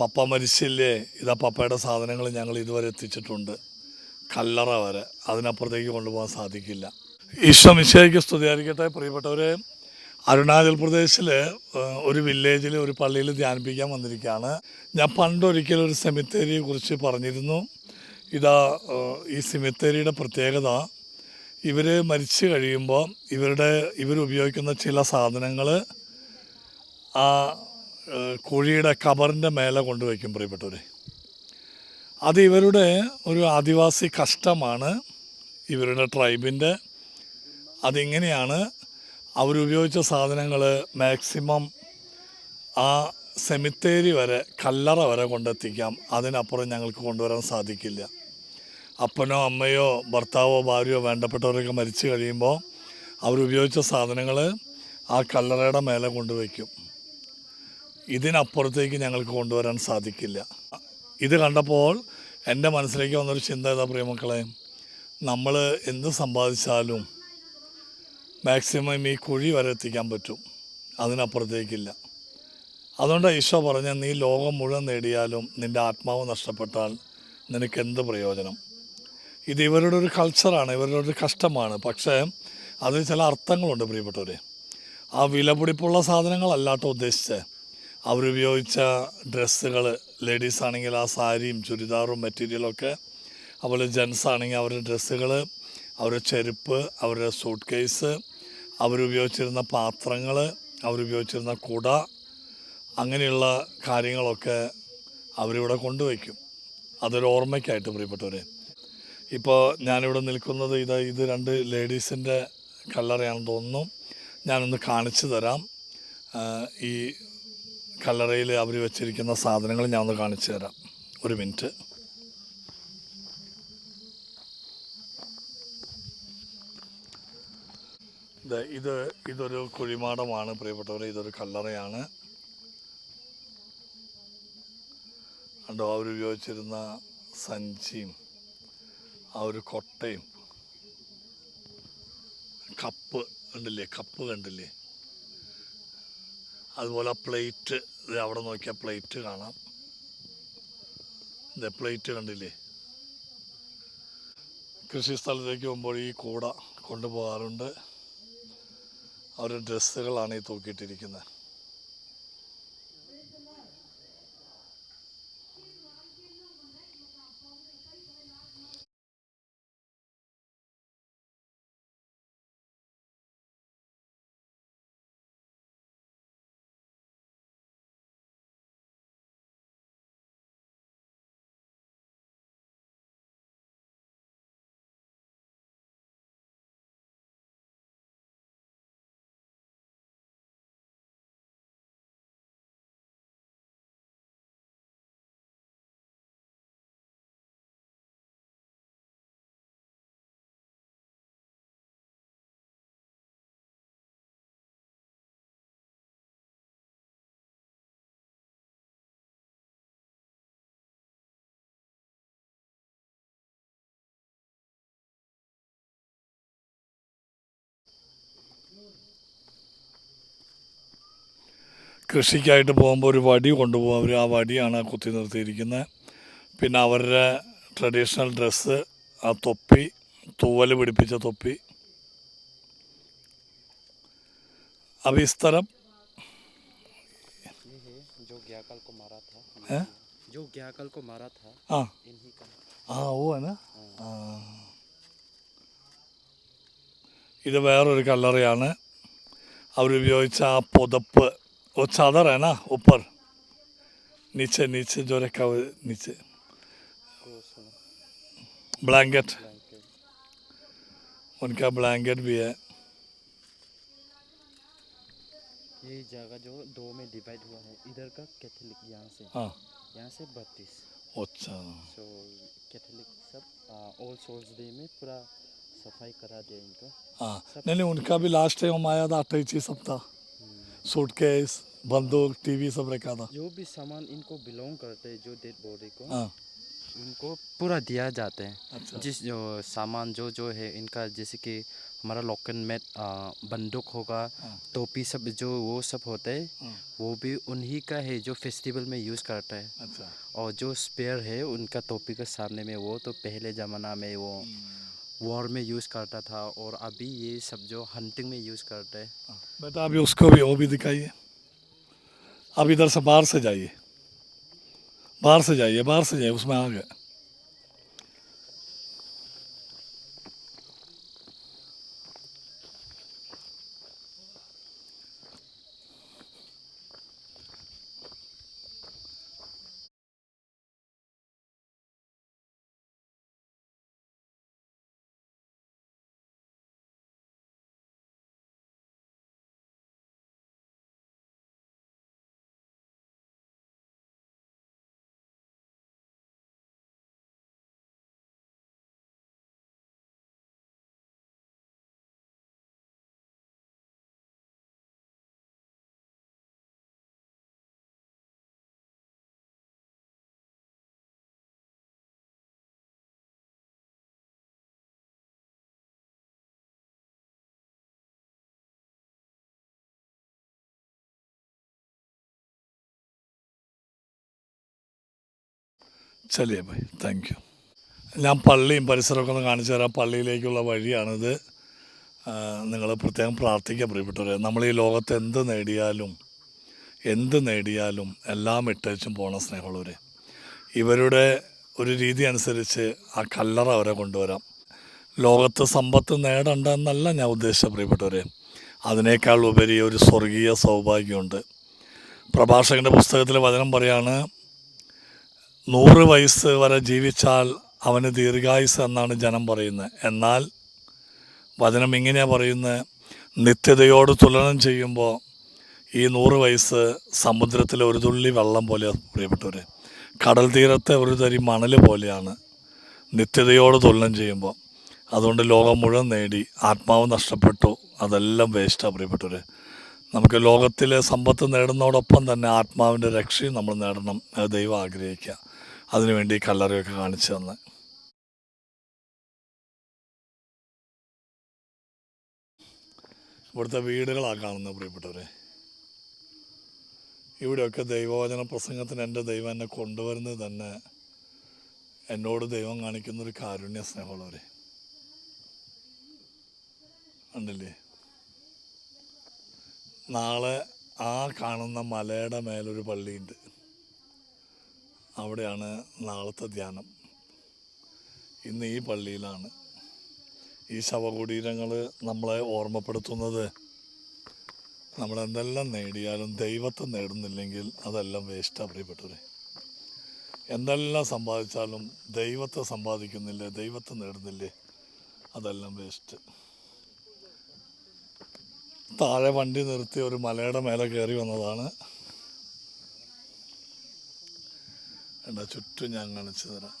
പപ്പ മരിച്ചില്ലേ? ഇതാ പപ്പയുടെ സാധനങ്ങൾ ഞങ്ങൾ ഇതുവരെ എത്തിച്ചിട്ടുണ്ട്. കല്ലറ വരെ. അതിനപ്പുറത്തേക്ക് കൊണ്ടുപോകാൻ സാധിക്കില്ല. ഈശോ മിശയ്ക്ക് സ്തുതിയായിരിക്കട്ടെ പ്രിയപ്പെട്ടവരെ. അരുണാചൽ പ്രദേശിൽ ഒരു വില്ലേജിൽ ഒരു പള്ളിയിൽ ധ്യാനിപ്പിക്കാൻ വന്നിരിക്കുകയാണ്. ഞാൻ പണ്ടൊരിക്കലും ഒരു സെമിത്തേരിയെ കുറിച്ച് പറഞ്ഞിരുന്നു. ഇതാ ഈ സെമിത്തേരിയുടെ പ്രത്യേകത ഇവർ മരിച്ചു കഴിയുമ്പോൾ ഇവരുടെ ഇവരുപയോഗിക്കുന്ന ചില സാധനങ്ങൾ ആ കുഴിയുടെ കബറിന്റെ മേലെ കൊണ്ടുവയ്ക്കും പ്രിയപ്പെട്ടവരെ. അത് ഇവരുടെ ഒരു ആദിവാസി കഷ്ടമാണ്. ഇവരുടെ ട്രൈബിന്റെ അതിങ്ങനെയാണ്. അവരുപയോഗിച്ച സാധനങ്ങൾ മാക്സിമം ആ സെമിത്തേരി വരെ കല്ലറ വരെ കൊണ്ടെത്തിക്കാം. അതിനപ്പുറം ഞങ്ങൾക്ക് കൊണ്ടുവരാൻ സാധിക്കില്ല. അപ്പനോ അമ്മയോ ഭർത്താവോ ഭാര്യയോ വേണ്ടപ്പെട്ടവരൊക്കെ മരിച്ചു കഴിയുമ്പോൾ അവരുപയോഗിച്ച സാധനങ്ങൾ ആ കല്ലറയുടെ മേലെ കൊണ്ടുവയ്ക്കും. ഇതിനപ്പുറത്തേക്ക് ഞങ്ങൾക്ക് കൊണ്ടുവരാൻ സാധിക്കില്ല. ഇത് കണ്ടപ്പോൾ എന്റെ മനസ്സിലേക്ക് വന്നൊരു ചിന്ത ഏതാ പ്രിയമക്കളെ നമ്മൾ എന്ത് സമ്പാദിച്ചാലും മാക്സിമം ഈ കുഴി വരെ എത്തിക്കാൻ പറ്റും. അതിനപ്പുറത്തേക്കില്ല. അതുകൊണ്ട് ഈശോ പറഞ്ഞ നീ ലോകം മുഴുവൻ നേടിയാലും നിന്റെ ആത്മാവ് നഷ്ടപ്പെട്ടാൽ നിനക്ക് എന്ത് പ്രയോജനം? ഇത് ഇവരുടെ ഒരു കൾച്ചറാണ് ഇവരുടെ ഒരു കഷ്ടമാണ്. പക്ഷേ അതിൽ ചില അർത്ഥങ്ങളുണ്ട് പ്രിയപ്പെട്ടവരെ. ആ വിലപിടിപ്പുള്ള സാധനങ്ങളല്ലാട്ടോ ഉദ്ദേശിച്ചത്. അവരുപയോഗിച്ച ഡ്രസ്സുകൾ ലേഡീസ് ആണെങ്കിൽ ആ സാരിയും ചുരിദാറും മെറ്റീരിയലൊക്കെ അതുപോലെ ജെൻസ് ആണെങ്കിൽ അവരുടെ ഡ്രസ്സുകൾ അവരുടെ ചെരുപ്പ് അവരുടെ സൂട്ട് കേസ് അവരുപയോഗിച്ചിരുന്ന പാത്രങ്ങൾ അവരുപയോഗിച്ചിരുന്ന കുട അങ്ങനെയുള്ള കാര്യങ്ങളൊക്കെ അവരിവിടെ കൊണ്ടുവയ്ക്കും. അതൊരു ഓർമ്മയ്ക്കായിട്ട് പ്രിയപ്പെട്ടവരെ. ഇപ്പോൾ ഞാനിവിടെ നിൽക്കുന്നത് ഇത് ഇത് രണ്ട് ലേഡീസിന്റെ കല്ലറയാണെന്ന് തോന്നുന്നു. ഞാനൊന്ന് കാണിച്ചു തരാം. ഈ കല്ലറയിൽ അവർ വെച്ചിരിക്കുന്ന സാധനങ്ങൾ ഞാൻ ഒന്ന് കാണിച്ചു തരാം. ഒരു മിനിറ്റ്. ഇത് ഇതൊരു കുഴിമാടമാണ്. പ്രിയപ്പെട്ടവരെ ഇതൊരു കല്ലറയാണ്. കണ്ടോ അവരുപയോഗിച്ചിരുന്ന സഞ്ചിയും ആ ഒരു കൊട്ടയും കപ്പ് കണ്ടില്ലേ കപ്പ് കണ്ടില്ലേ? അതുപോലെ പ്ലേറ്റ് ഇത് അവിടെ നോക്കിയാൽ പ്ലേറ്റ് കാണാം. ഇതേ പ്ലേറ്റ് കണ്ടില്ലേ? കൃഷി സ്ഥലത്തേക്ക് പോകുമ്പോൾ ഈ കൂട കൊണ്ടുപോകാറുണ്ട്. അവരുടെ ഡ്രസ്സുകളാണ് ഈ തൂക്കിയിട്ടിരിക്കുന്നത്. കൃഷിക്കായിട്ട് പോകുമ്പോൾ ഒരു വടി കൊണ്ടുപോകും അവർ ആ വടിയാണ് കുത്തി നിർത്തിയിരിക്കുന്നത് പിന്നെ അവരുടെ ട്രഡീഷണൽ ഡ്രസ്സ് ആ തൊപ്പി തൂവൽ പിടിപ്പിച്ച തൊപ്പി അവിസ്തരം ये है जो ज्ञाकल को मारा था हैं? जो ज्ञाकल को मारा था ആ इन्हीं का ആ ഓ ആണ് ആ ഇത് വേറൊരു കല്ലറയാണ് അവരുപയോഗിച്ച ആ പുതപ്പ് वो चादर है ना ऊपर नीचे नीचे जो रखा हुआ नीचे ब्लैंकेट उनका ब्लैंकेट भी है ये जगह जो दो में डिवाइड हुआ है इधर का कैथोलिक यहाँ से। हाँ। यहाँ से बत्तीस। अच्छा। सो कैथोलिक सब ऑल सोल्स डे में पूरा सफ़ाई करा दिया इनका। हाँ। नहीं नहीं उनका भी लास्ट टाइम आया था अट्ठाईस सप्ताह। सूटकेस बंदूक टीवी सब रखा था। जो भी सामान इनको बिलोंग करते हैं जो डेड बॉडी को हाँ। उनको पूरा दिया जाता है। अच्छा। जिस जो सामान जो जो है इनका जैसे कि हमारा लॉकन में बंदूक होगा हाँ। टोपी सब जो वो सब होते हैं हाँ। वो भी उन्हीं का है जो फेस्टिवल में यूज़ करता है। अच्छा। और जो स्पेयर है उनका टोपी के सामने में वो तो पहले ज़माना में वो वॉर में यूज़ करता था और अभी ये सब जो हंटिंग में यूज़ करते हैं। हाँ, बेटा अभी उसको भी वो भी दिखाइए। अब इधर से बाहर से जाइए। बाहर से जाइए बाहर से जाइए उसमें आ गए ചലിയേ ഭായി താങ്ക് യു ഞാൻ പള്ളിയും പരിസരമൊക്കെ ഒന്ന് കാണിച്ചു തരാം. പള്ളിയിലേക്കുള്ള വഴിയാണിത്. നിങ്ങൾ പ്രത്യേകം പ്രാർത്ഥിക്കാൻ പ്രിയപ്പെട്ടവരെ. നമ്മൾ ഈ ലോകത്ത് എന്ത് നേടിയാലും എന്ത് നേടിയാലും എല്ലാം ഇട്ടേച്ചും പോണ സ്നേഹമുള്ളവർ ഇവരുടെ ഒരു രീതി അനുസരിച്ച് ആ കല്ലറ അവരെ കൊണ്ടുവരാം. ലോകത്ത് സമ്പത്ത് നേടണ്ട എന്നല്ല ഞാൻ ഉദ്ദേശിച്ച പ്രിയപ്പെട്ടവരെ. അതിനേക്കാൾ ഉപരി ഒരു സ്വർഗീയ സൗഭാഗ്യമുണ്ട്. പ്രഭാഷകന്റെ പുസ്തകത്തിൽ വചനം പറയാണ് നൂറ് വയസ്സ് വരെ ജീവിച്ചാൽ അവന് ദീർഘായുസ് എന്നാണ് ജനം പറയുന്നത്. എന്നാൽ വചനം ഇങ്ങനെയാണ് പറയുന്നത് നിത്യതയോട് തുലനം ചെയ്യുമ്പോൾ ഈ നൂറ് വയസ്സ് സമുദ്രത്തിലെ ഒരു തുള്ളി വെള്ളം പോലെ പ്രിയപ്പെട്ടവർ കടൽ തീരത്തെ ഒരു തരി മണൽ പോലെയാണ് നിത്യതയോട് തുലനം ചെയ്യുമ്പോൾ. അതുകൊണ്ട് ലോകം മുഴുവൻ നേടി ആത്മാവ് നഷ്ടപ്പെട്ടു അതെല്ലാം വേസ്റ്റാണ് പ്രിയപ്പെട്ടവർ നമുക്ക് ലോകത്തിലെ സമ്പത്ത് നേടുന്നതോടൊപ്പം തന്നെ ആത്മാവിന്റെ രക്ഷയും നമ്മൾ നേടണം ദൈവം ആഗ്രഹിക്കുക. അതിനുവേണ്ടി കല്ലറിയൊക്കെ കാണിച്ചു തന്ന്. ഇവിടുത്തെ വീടുകളാണ് കാണുന്നത് പ്രിയപ്പെട്ടവരെ. ഇവിടെയൊക്കെ ദൈവവചന പ്രസംഗത്തിന് എന്റെ ദൈവം എന്നെ കൊണ്ടുവരുന്നത് തന്നെ എന്നോട് ദൈവം കാണിക്കുന്നൊരു കാരുണ്യ സ്നേഹമുള്ളവരെ. ഉണ്ടല്ലേ നാളെ ആ കാണുന്ന മലയുടെ മേലൊരു പള്ളിയുണ്ട്. അവിടെയാണ് നാളത്തെ ധ്യാനം. ഇന്ന് ഈ പള്ളിയിലാണ്. ഈ ശവകുടീരങ്ങൾ നമ്മളെ ഓർമ്മപ്പെടുത്തുന്നത്. നമ്മളെന്തെല്ലാം നേടിയാലും ദൈവത്തെ നേടുന്നില്ലെങ്കിൽ അതെല്ലാം വേസ്റ്റാണ് പ്രിയപ്പെട്ടവരെ. എന്തെല്ലാം സമ്പാദിച്ചാലും ദൈവത്തെ സമ്പാദിക്കുന്നില്ലേ ദൈവത്തെ നേടുന്നില്ലേ അതെല്ലാം വേസ്റ്റ് താഴെ വണ്ടി നിർത്തി ഒരു മലയുടെ മേലെ കയറി വന്നതാണ്. എന്താ ചുറ്റും ഞാൻ കാണിച്ചു തരാം.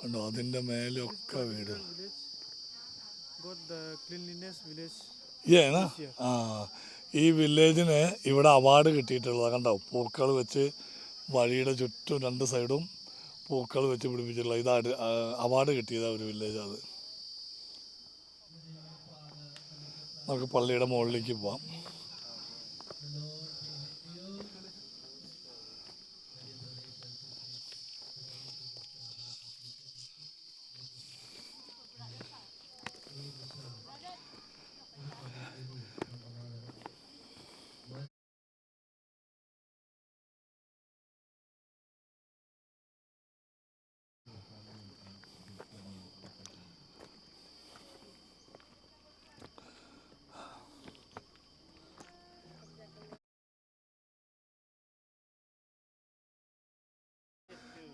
കണ്ടോ അതിന്റെ മേലെയൊക്കെ വീട്. ഏണ ആ ഈ വില്ലേജിന് ഇവിടെ അവാർഡ് കിട്ടിയിട്ടുള്ളത്. കണ്ടോ പൂക്കൾ വെച്ച് വഴിയുടെ ചുറ്റും രണ്ട് സൈഡും പൂക്കൾ വെച്ച് പിടിപ്പിച്ചിട്ടുള്ള ഇത് അവാർഡ് കിട്ടിയതാ ഒരു വില്ലേജ് അത്. നമുക്ക് പള്ളിയുടെ മുകളിലേക്ക് പോവാം.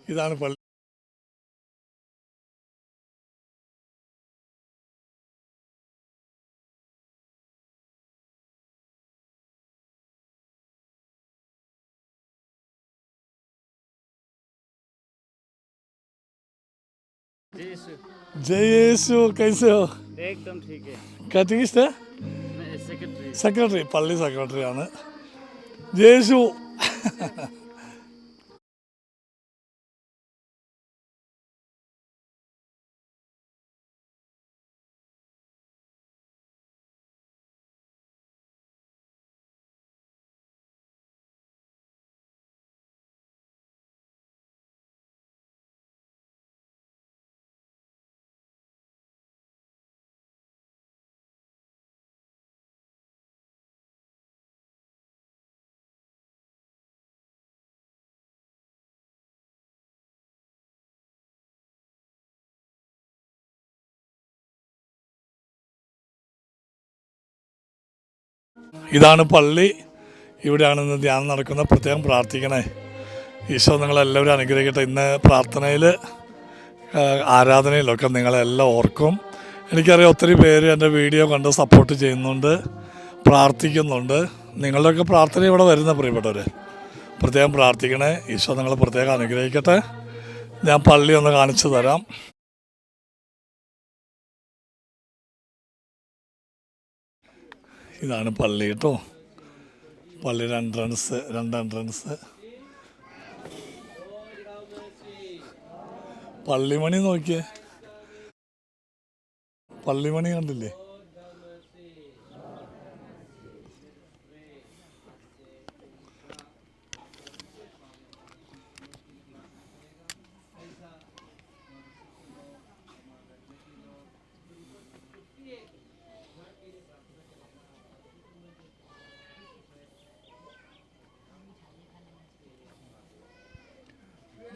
ഇതാണ് പള്ളി जय यीशु जय യേശു कैसे हो एकदम ठीक है കറ്റീസ്റ്റ് मैं सेक्रेटरी സെക്രട്ടറി പള്ളി സെക്രട്ടറിയാണ് ജേശു ഇതാണ് പള്ളി. ഇവിടെയാണ് ഇന്ന് ധ്യാനം നടക്കുന്നത്. പ്രത്യേകം പ്രാർത്ഥിക്കണേ. ഈശോ നിങ്ങളെല്ലാവരും അനുഗ്രഹിക്കട്ടെ. ഇന്ന് പ്രാർത്ഥനയിൽ ആരാധനയിലൊക്കെ നിങ്ങളെല്ലാം ഓർക്കും. എനിക്കറിയാം ഒത്തിരി പേര് എന്റെ വീഡിയോ കണ്ട് സപ്പോർട്ട് ചെയ്യുന്നുണ്ട് പ്രാർത്ഥിക്കുന്നുണ്ട്. നിങ്ങളുടെയൊക്കെ പ്രാർത്ഥന ഇവിടെ വരുന്ന പ്രിയപ്പെട്ടവർ പ്രത്യേകം പ്രാർത്ഥിക്കണേ. ഈശോ നിങ്ങളെ പ്രത്യേകം അനുഗ്രഹിക്കട്ടെ. ഞാൻ പള്ളി ഒന്ന് കാണിച്ചു തരാം. ഇതാണ് പള്ളി കേട്ടോ. പള്ളിയുടെ എൻട്രൻസ് രണ്ട് എൻട്രൻസ് പള്ളിമണി നോക്കിയേ. പള്ളിമണി കണ്ടില്ലേ?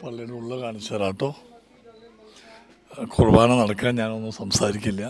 പള്ളിയുടെ ഉള്ളിൽ കാണിച്ചു തരാം കേട്ടോ. കുർബാന നടക്കാൻ ഞാനൊന്നും സംസാരിക്കില്ല.